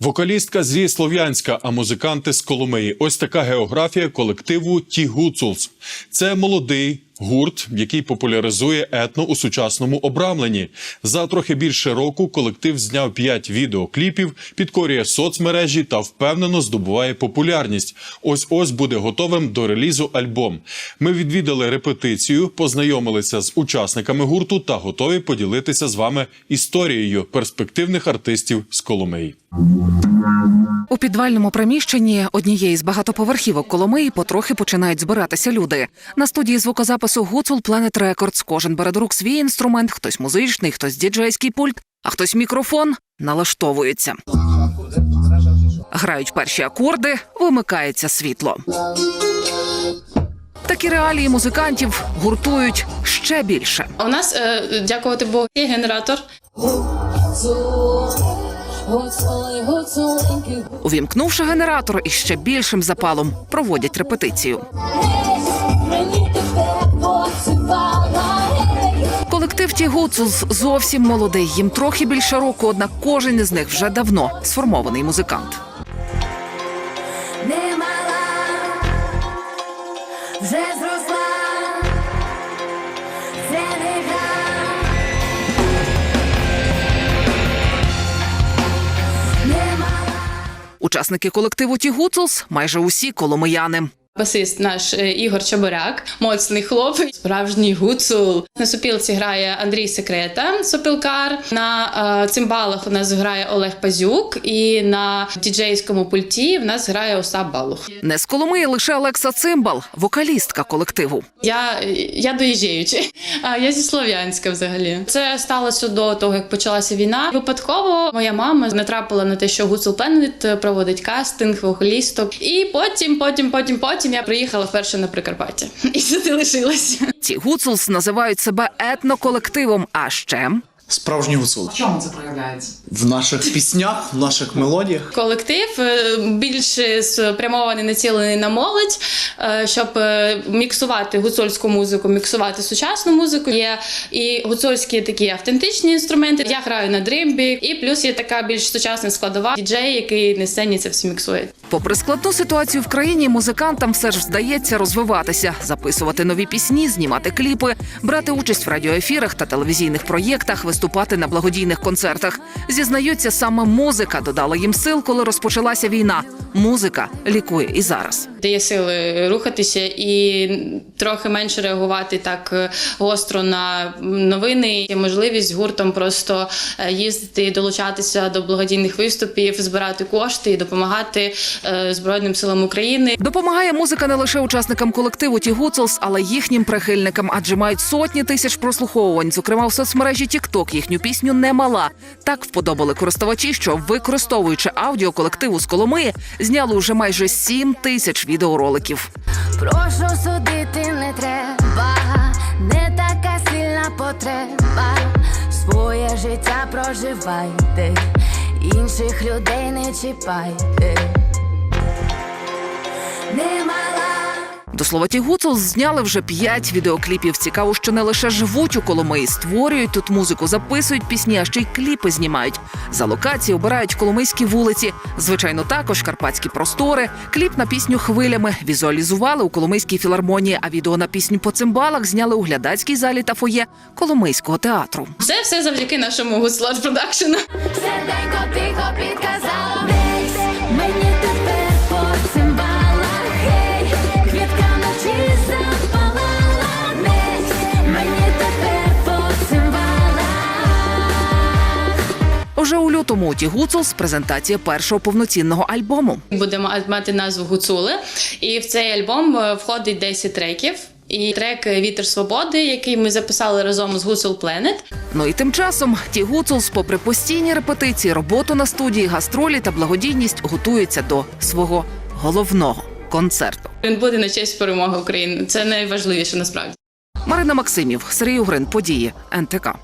Вокалістка зі Слов'янська, а музиканти з Коломиї. Ось така географія колективу Ті Гуцулс. Це молодий гурт, який популяризує етно у сучасному обрамленні. За трохи більше року колектив зняв п'ять відеокліпів, підкорює соцмережі та впевнено здобуває популярність. Ось ось буде готовим до релізу альбом. Ми відвідали репетицію, познайомилися з учасниками гурту та готові поділитися з вами історією перспективних артистів з Коломиї. У підвальному приміщенні однієї з багатоповерхівок Коломиї потрохи починають збиратися люди. На студії звукозапису Гуцул Planet Records кожен бере до рук свій інструмент, хтось музичний, хтось діджейський пульт, а хтось мікрофон налаштовується. Грають перші акорди, вимикається світло. Такі реалії музикантів гуртують ще більше. У нас, е, дякувати Богу, є генератор. Увімкнувши генератор із ще більшим запалом, проводять репетицію. Колектив Ті Гуцулс зовсім молодий. Їм трохи більше року, однак кожен із них вже давно сформований музикант. не мала, вже зросла, Учасники колективу Ті Гуцулс майже усі коломияни. Басист наш е, Ігор Чабуряк, моцний хлопець, справжній гуцул. На сопілці грає Андрій Секрета, сопілкар. На е, цимбалах у нас грає Олег Пазюк, і на діджейському пульті в нас грає Остап Балух. Не з Коломиї лише Олекса Цимбал, вокалістка колективу. Я, я доїжджаючи, а я зі Слов'янська взагалі. Це сталося до того, як почалася війна. Випадково моя мама натрапила на те, що Гуцул Planet проводить кастинг вокалісток. І потім, потім, потім, потім я приїхала вперше на Прикарпаття. І сюди лишилася. Ці Гуцулс називають себе етноколективом. А ще Справжній гуцул. чому це проявляється? В наших піснях, в наших мелодіях. Колектив е, більше спрямований націлений на молодь, е, щоб е, міксувати гуцульську музику, міксувати сучасну музику. Є і гуцульські такі автентичні інструменти. Я граю на дримбі, і плюс є така більш сучасна складова діджей, який на сцені це все міксує. Попри складну ситуацію в країні, музикантам все ж вдається розвиватися, записувати нові пісні, знімати кліпи, брати участь в радіоефірах та телевізійних проєктах, виступати на благодійних концертах. Зізнаються, саме музика додала їм сил, коли розпочалася війна. Музика лікує і зараз. Дає сили рухатися і трохи менше реагувати так е, гостро на новини. Є можливість гуртом просто е, їздити, долучатися до благодійних виступів, збирати кошти і допомагати е, Збройним силам України. Допомагає музика не лише учасникам колективу Ті Гуцулс, але й їхнім прихильникам, адже мають сотні тисяч прослуховувань. Зокрема, в соцмережі TikTok їхню пісню немала. Так вподобали користувачі, що використовуючи аудіо колективу з Коломиї, зняли вже майже 7 тисяч відеороликів. Прошу судити не треба, не така сильна потреба. Своє життя проживайте, інших людей не чіпайте. До слова, ті Гуцул зняли вже п'ять відеокліпів. Цікаво, що не лише живуть у Коломиї, створюють тут музику, записують пісні, а ще й кліпи знімають. За локації обирають коломийські вулиці. Звичайно, також карпатські простори. Кліп на пісню хвилями візуалізували у Коломийській філармонії, а відео на пісню по цимбалах зняли у глядацькій залі та фоє Коломийського театру. Це все завдяки нашому гуслат продакшену. Уже у лютому Ті Гуцулс презентація першого повноцінного альбому. Буде ма- мати назву Гуцули, і в цей альбом е, входить 10 треків. І трек Вітер свободи, який ми записали разом з Гуцул Planet. Ну і тим часом ті Гуцулс, попри постійні репетиції, роботу на студії, гастролі та благодійність, готуються до свого головного концерту. Він буде на честь перемоги України. Це найважливіше насправді. Марина Максимів, Сергій Угрин, події НТК.